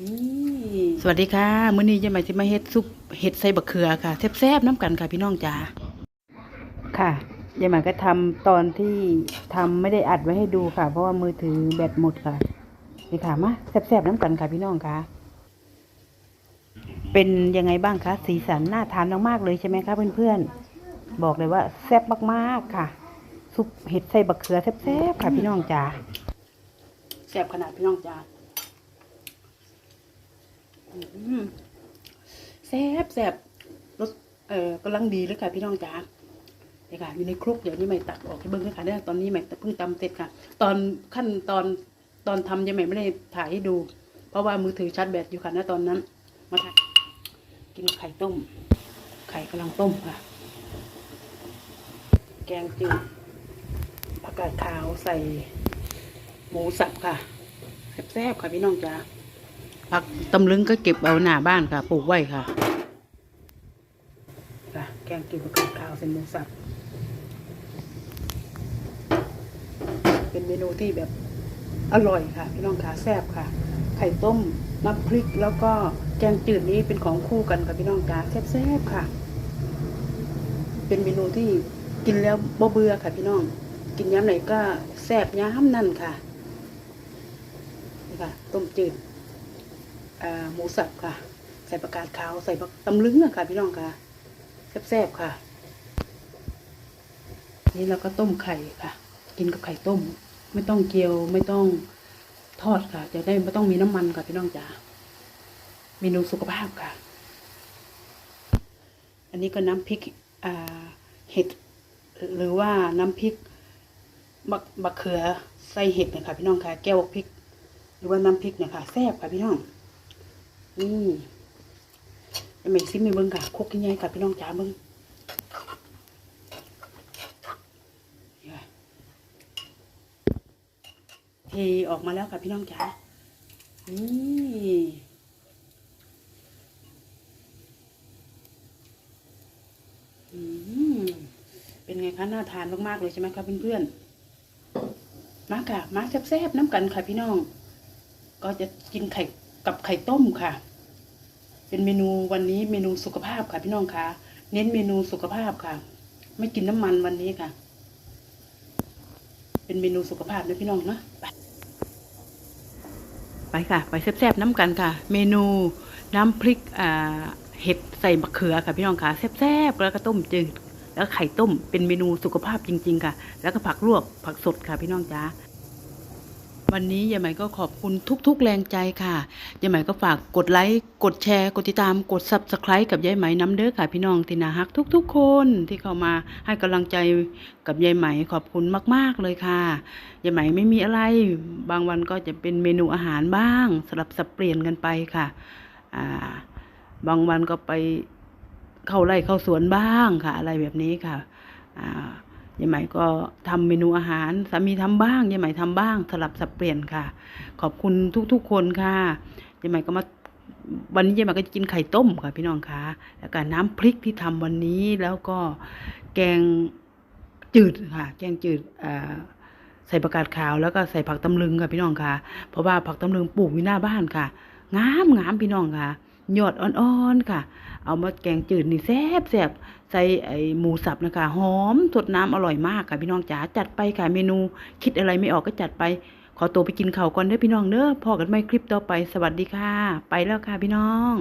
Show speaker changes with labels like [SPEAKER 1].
[SPEAKER 1] นี่สวัสดีค่ะมื้อนี้จะมาสิมาเฮ็ดซุปเห็ดใส่บะเขือค่ะแซ่บๆน้ำกันค่ะพี่น้องจ๋าค่ะยายหมาก็ทำตอนที่ทำไม่ได้อัดไว้ให้ดูค่ะ เพราะว่ามือถือแบตหมดค่ะนี่ค่ะมาแซ่บๆน้ำกันค่ะพี่น้องค่ะ เป็นยังไงบ้างคะสีสันน่าทานมากๆเลยใช่ไหมคะเพื่อนๆบอกเลยว่าแซ่บมากๆค่ะซุปเห็ดใส่บะเขือแซ่บๆค่ะพี่น้องจ๋าแซ่บขนาดพี่น้องจ๋าอืม แซ่บแซ่บรสเอ่อกำลังดีเลยค่ะพี่น้องจ๋านี่ค่ะ อยู่ในครกเดี๋ยวนี้ใหม่ตักออกให้เบิ้งเลยค่ะเนี่ยตอนนี้ใหม่เพิ่งตำเสร็จค่ะ ตอนขั้นตอนตอนทำยังใหม่ไม่ได้ถ่ายให้ดู เพราะว่ามือถือชาร์จแบตอยู่ค่ะณตอนนั้น มาถ่ายกินไข่ต้ม ไข่กำลังต้มค่ะ แกงจืดผักกาดขาวใส่หมูสับค่ะแซ่บๆค่ะพี่น้องจ๋า ผักตำลึงก็เก็บเอาหน้าบ้านค่ะ ปลูกไว้ค่ะค่ะแกงจืดกับข้าวเส้นหมูสับเป็นเมนูที่แบบอร่อยค่ะพี่น้องขาแซ่บค่ะ ไข่ต้มน้ำพริกแล้วก็แกงจืดนี้เป็นของคู่กันกับพี่น้องจ๋าแซ่บๆค่ะ เป็นเมนูที่กินแล้วบ่เบื่อค่ะพี่น้อง กินย้ำไหนก็แซ่บย้ำนั่นค่ะนี่ค่ะ ต้มจืด หมูสับค่ะ ใส่ประกาศขาวใส่ตำลึงอะค่ะ พี่น้องค่ะแซ่บๆค่ะ นี่เราก็ต้มไข่ค่ะ กินกับไข่ต้ม ไม่ต้องเกียวไม่ต้องทอดค่ะ จะได้ไม่ต้องมีน้ำมันค่ะพี่น้องจ๋าเมนูสุขภาพค่ะ อันนี้ก็น้ำพริกเห็ด หรือว่าน้ำพริกบักบักเขือใส่เห็ดนะคะพี่น้องค่ะ แก้วพริก หรือว่าน้ำพริกเนี่ยค่ะแซ่บค่ะพี่น้อง นี่ยังไม่ซิมีเบิ้งค่ะคุกยังไงกับพี่น้องจ๋าเบิ้งนี่ค่ะเทออกมาแล้วค่ะพี่น้องจ๋านี่เป็นไงคะน่าทานมากๆเลยใช่ไหมคะเพื่อนๆมาค่ะมาแซ่บๆน้ำกันค่ะพี่น้อง ก็จะกินไข่ กับไข่ต้มค่ะ เป็นเมนูวันนี้เมนูสุขภาพค่ะ พี่น้องคะเน้นเมนูสุขภาพค่ะ ไม่กินน้ำมันวันนี้ค่ะ เป็นเมนูสุขภาพนะพี่น้องเนาะไปไปค่ะ ไปแซ่บๆน้ำกันค่ะ เมนูน้ำพริกอ่าเห็ดใส่มะเขือค่ะพี่น้องค่ะแซ่บๆแล้วก็ต้มจืดแล้วไข่ต้มเป็นเมนูสุขภาพจริง ๆ ค่ะ แล้วก็ผักลวกผักสดค่ะพี่น้องจ้า วันนี้ยายไหม่ก็ขอบคุณทุก ๆ แรงใจค่ะยายไหม่ก็ฝากกดไลค์กดแชร์ กดติดตามกด subscribe กับยายไหม่น้ำเด้อค่ะ พี่น้องที่น่าฮักทุก ๆ คนที่เข้ามาให้กำลังใจกับยายไหม่ขอบคุณมาก ๆ เลยค่ะยายไหม่ไม่มีอะไร บางวันก็จะเป็นเมนูอาหารบ้าง สลับสับเปลี่ยนกันไปค่ะอ่าบางวันก็ไปเข้าไร่เข้าสวนบ้างค่ะ อะไรแบบนี้ค่ะอ่า ยายไหมก็ทำเมนูอาหารสามีทำบ้างยายไหมทำบ้างสลับสับเปลี่ยนค่ะ ขอบคุณทุกๆคนค่ะยายไหมก็มาวันนี้ยายไหมก็จะกินไข่ต้มค่ะพี่น้องค่ะแล้วก็น้ำพริกที่ทำวันนี้แล้วก็แกงจืดค่ะ แกงจืดใส่ประกาศขาวแล้วก็ใส่ผักตำลึงค่ะพี่น้องค่ะ เพราะว่าผักตำลึงปลูกอยู่หน้าบ้านค่ะ งามงามพี่น้องค่ะ ยอดอ่อนๆค่ะ เอามาแกงจืดนี่แซ่บแซ่บใส่ไอหมูสับนะคะหอมสดน้ำอร่อยมากค่ะ พี่น้องจ๋าจัดไปค่ะเมนูคิดอะไรไม่ออกก็จัดไป ขอตัวไปกินข้าวก่อนเด้อพี่น้องเด้อพอกันไม่คลิปต่อไปสวัสดีค่ะ ไปแล้วค่ะพี่น้อง